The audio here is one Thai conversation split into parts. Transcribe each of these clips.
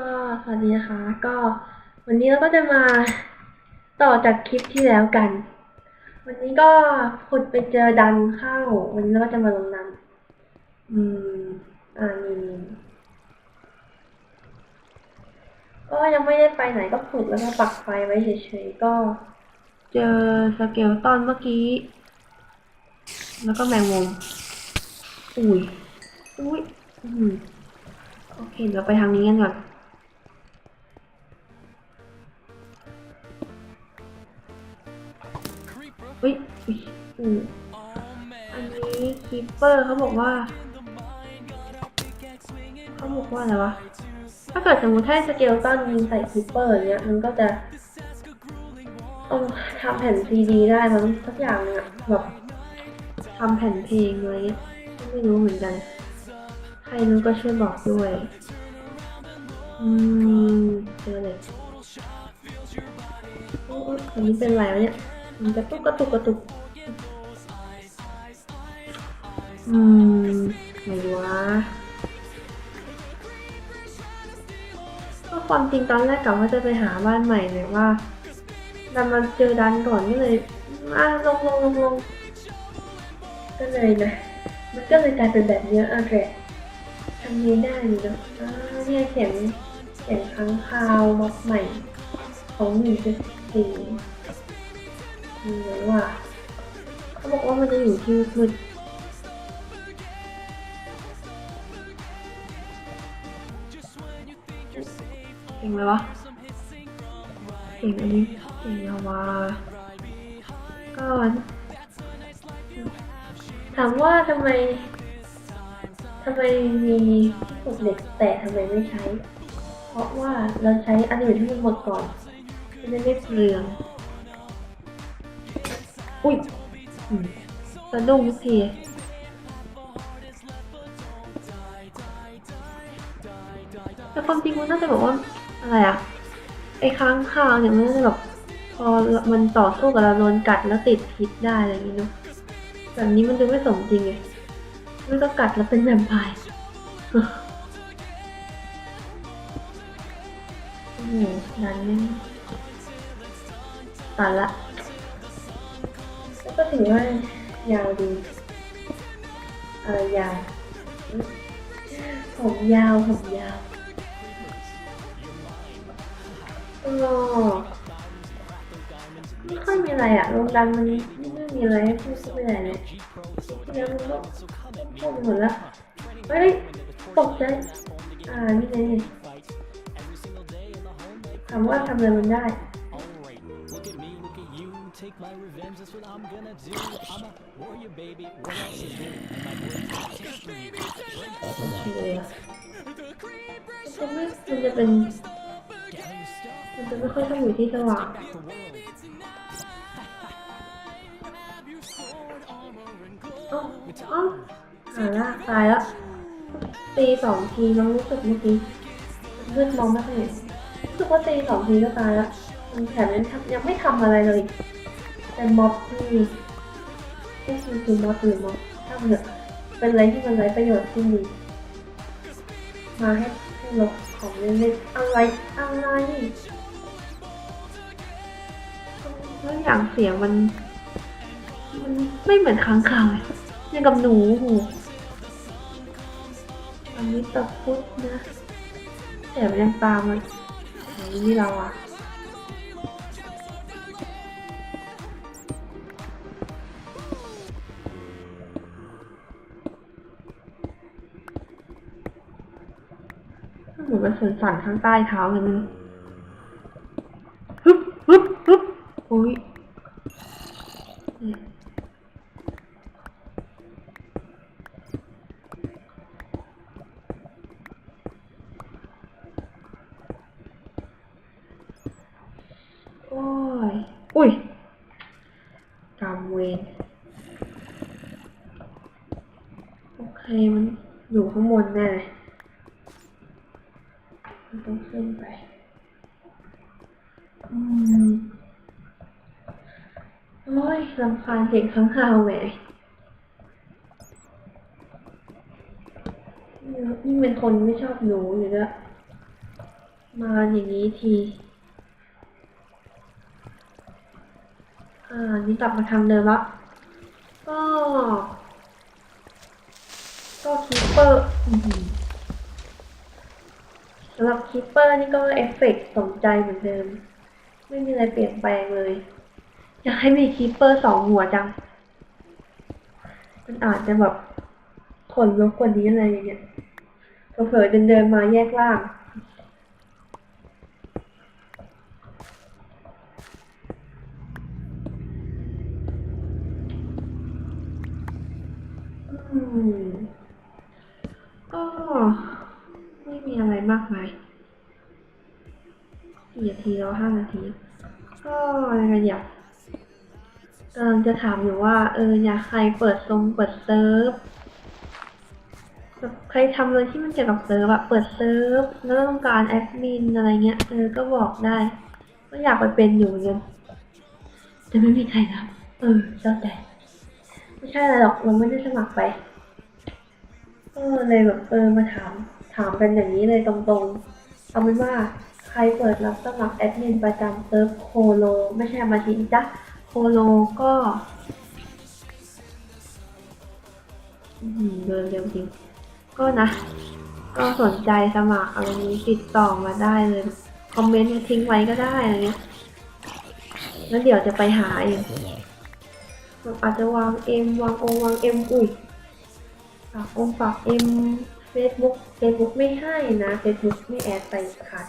ก็สวัสดีนะคะ ก็วันนี้เราก็จะมาต่อจากคลิปที่แล้วกัน วันนี้ก็ขุดไปเจอดันเข้า วันนี้เราก็จะมาลงน้ำอืม อ่านี่นี่ก็ยังไม่ได้ไปไหนก็ขุดแล้วก็ปักไฟไว้เฉยๆก็ เจอสเกลตอนเมื่อกี้ แล้วก็แมงมุมอุ้ยอุ้ยอืมโอเค เดี๋ยวไปทางนี้กันก่อน เฮ้ยอืมอันนี้คีปเปอร์เขาบอกว่าเขาบอกว่าอะไรวะ ถ้าเกิดสมมติให้สเกลตันยิงใส่คีปเปอร์เนี้ย มันก็จะต้องทำแผ่นซีดีได้มั้งสักอย่างหนึงอะแบบทำแผ่นเพลงอะไรเงี้ยไม่รู้เหมือนกัน ใครรู้ก็ช่วยบอกด้วย อืมเจอเลยโอ้ยอันนี้เป็นไรวะเนี่ย มันกระตุกกระตุกกระตุก อืมไหนวะก็ความจริงตอนแรกกะว่าจะไปหาบ้านใหม่เลยว่าดันมาเจอดันก่อนก็เลยมาลงลงลงลงก็เลยนะ มันก็เลยกลายเป็นแบบเนี้ยอะแหละทำนี้ได้นี่เนาะอ่าเนี่ยเขียนเขียนค้างคาวม็อบใหม่ของหนึ่งจุดสี่ มีไว้ว่า เขาบอกว่ามันจะอยู่ที่มืดเก่งไหมวะเก่งอันนี้เก่งนะวะก็ถามว่าทำไมทำไมมีที่กดเหล็กแต่ทำไมไม่ใช้ เพราะว่าเราใช้อันอื่นที่มันหมดก่อนจะได้ไม่เปลือง อุ้ยอืมสะดุ้งทีแต่ความจริงมันน่าจะแบบว่าอะไรอะไอ้ค้างคาวเนี่ยมันน่าจะแบบพอมันต่อสู้กับเราโดนกัดแล้วติดพิษได้อะไรอย่างงี้เนาะแบบนี้มันดูไม่สมจริงไงมันก็กัดแล้วเป็นแวมไพร์โอ้โหนั้นนี่ตัดละ ก็ถือว่ายาวดีเออยาว ผมยาว ผมยาวก็ไม่ค่อยมีอะไรอะโรงดันมันไม่มีอะไรให้พูดไม่ได้เลยที่แล้วมันก็พูดหมดแล้วเฮ้ยตกใจอ่านี่ไงถามว่าทำอะไรมันได้ Take my revenge, that's what I'm gonna do. I'm a warrior, baby. What else is new? My history. เลยอะมันจะไม่มันจะเป็นมันจะไม่ค่อยต้องอยู่ที่สว่างเอ้าเอ้าหาละตายแล้วตีสองทีน้องรู้สึกเมื่อกี้เลือดมองไม่ค่อยเห็นรู้สึกว่าตีสองทีก็ตายแล้วมันแถมยังทำยังไม่ทำอะไรเลย แต่ม็อบที่ที่คือคือม็อบหรือม็อบถ้ามันเนี่ยเป็นอะไรที่มันไร้ประโยชน์ที่ดีมาให้ให้ลบของเล่นๆอะไรอะไรแล้วอย่างเสียงมัน มันไม่เหมือนค้างคาวเลยยังกับหนูหูอันนี้ตะพุดนะแต่มันยังตามมันนนี่เราอะ มือนมันสั่นๆข้างใต้เท้าเลยมันฮึบฮึบฮึบโอ้ยโอ้ย อุ้ยกำเวรโอเคมันอยู่ข้างบนแน่เลย ต้องขึ้นไปอืมโอ้ยลำคาญเสียงข้างคาวแหมนี่นี่เป็นคนไม่ชอบหนูอยู่แล้วมาอย่างนี้ที อ่า นี่กลับมาทางเดิมละก็ ก็คีปเปอร์ สำหรับคีปเปอร์นี่ก็เอฟเฟกต์สมใจเหมือนเดิม ไม่มีอะไรเปลี่ยนแปลงเลย อยากให้มีคีปเปอร์สองหัวจัง มันอาจจะแบบขนลุกกว่านี้อะไรอย่างเงี้ยเผลอเดินเดินมาแยกล่างอืม ทีแล้วห้านาที ก็ยังไงอยากกำลังจะถามอยู่ว่า เออ อยากใครเปิดทรงเปิดเซิร์ฟแบบใครทำอะไรที่มันเกี่ยวกับเซิร์ฟอะเปิดเซิร์ฟแล้วต้องการแอดมินอะไรเงี้ยเออก็บอกได้ ก็อยากไปเป็นอยู่เหมือนกันแต่ไม่มีใครรับเออเจ้าแต่ไม่ใช่อะไรหรอกเราไม่ได้สมัครไปก็เลยแบบเออมาถาม ถามกันอย่างนี้เลยตรงๆเอาเป็นว่า ใครเปิดรับสมัครแอดมินประจำเซิร์ฟโคโลไม่ใช่มาจินจ้ะโคโลก็เดินเร็วจริง ก็นะ ก็สนใจสมัครอะไรนี้ติดต่อมาได้เลย คอมเมนต์ทิ้งไว้ก็ได้อะไรเงี้ย แล้วเดี๋ยวจะไปหาเองอาจจะวางเอ็มวางโอวางเอ็มอุ้ยฝากองฝากเอ็มเฟซบุ๊กเฟซบุ๊กไม่ให้นะเฟซบุ๊กไม่แอดไปค่ะ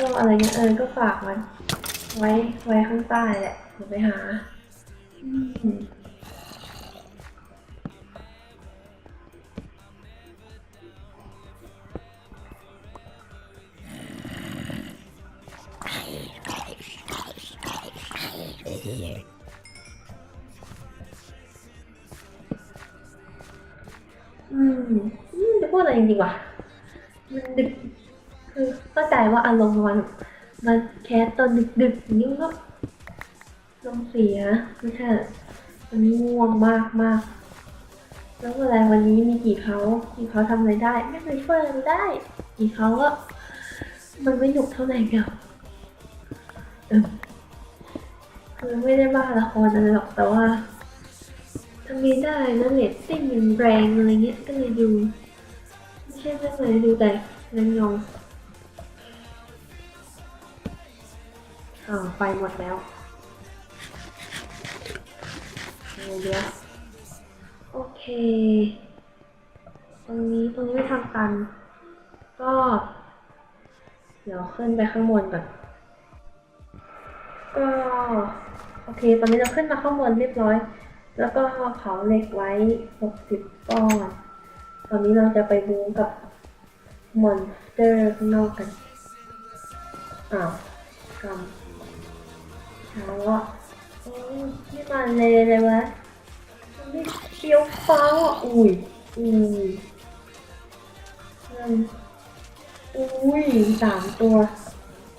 ก็อะไรเงี้ยเออก็ฝากมัน ไว้ไว้ข้างใต้แหละเดี๋ยวไปหาอืมอืมอืมจะพูดอะไรจริงๆวะมันดึก คือเข้าใจว่าอารมณ์มันมันแคสตอนดึกๆอย่างนี้ก็ลมเสียไม่ใช่มันง่วงมากมากแล้วอะไรวันนี้มีกี่เขากี่เขาทำอะไรได้ ไม่เคยช่วยอะไรได้ กี่เขาก็มันไม่หนุกเท่าไหร่เดียวเออคือไม่ได้บ้าละครอะไรหรอกแต่ว่าทำไม่ได้นะเน็ตติ้งมันแรงอะไรเงี้ยก็เลยดูไม่ใช่เรื่องอะไรดูแต่เรื่องงง อ่าไปหมดแล้วเดี๋ยวโอเค ตรงนี้ตรงนี้ไม่ทำกัน ก็ เดี๋ยวขึ้นไปข้างบนก่อน ก็ โอเค ตอนนี้เราขึ้นมาข้างบนเรียบร้อย แล้วก็เผาเหล็กไว้หกสิบก้อน ตอนนี้เราจะไปบู๊กับมอนสเตอร์ข้างนอกกัน อ้าวกำ เช้าอะโอ้ยไม่มาเลยเลยวะนไม่เฟี้ยวฟ้าอะอุ้ยอุ้ยอุ้ยสามตัว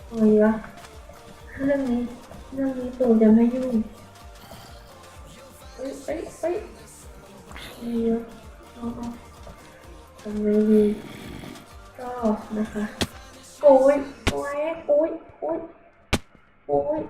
อะไรวะเรื่องนี้เรื่องนี้ตัวจะไม่ยุ่งเอ้ยเอ้ยเอ้ยนี่เยอะเอาเอาทำไงดีก็นะคะโอ้ยโอ้ยโอ้ยโอ้ยโอ้ย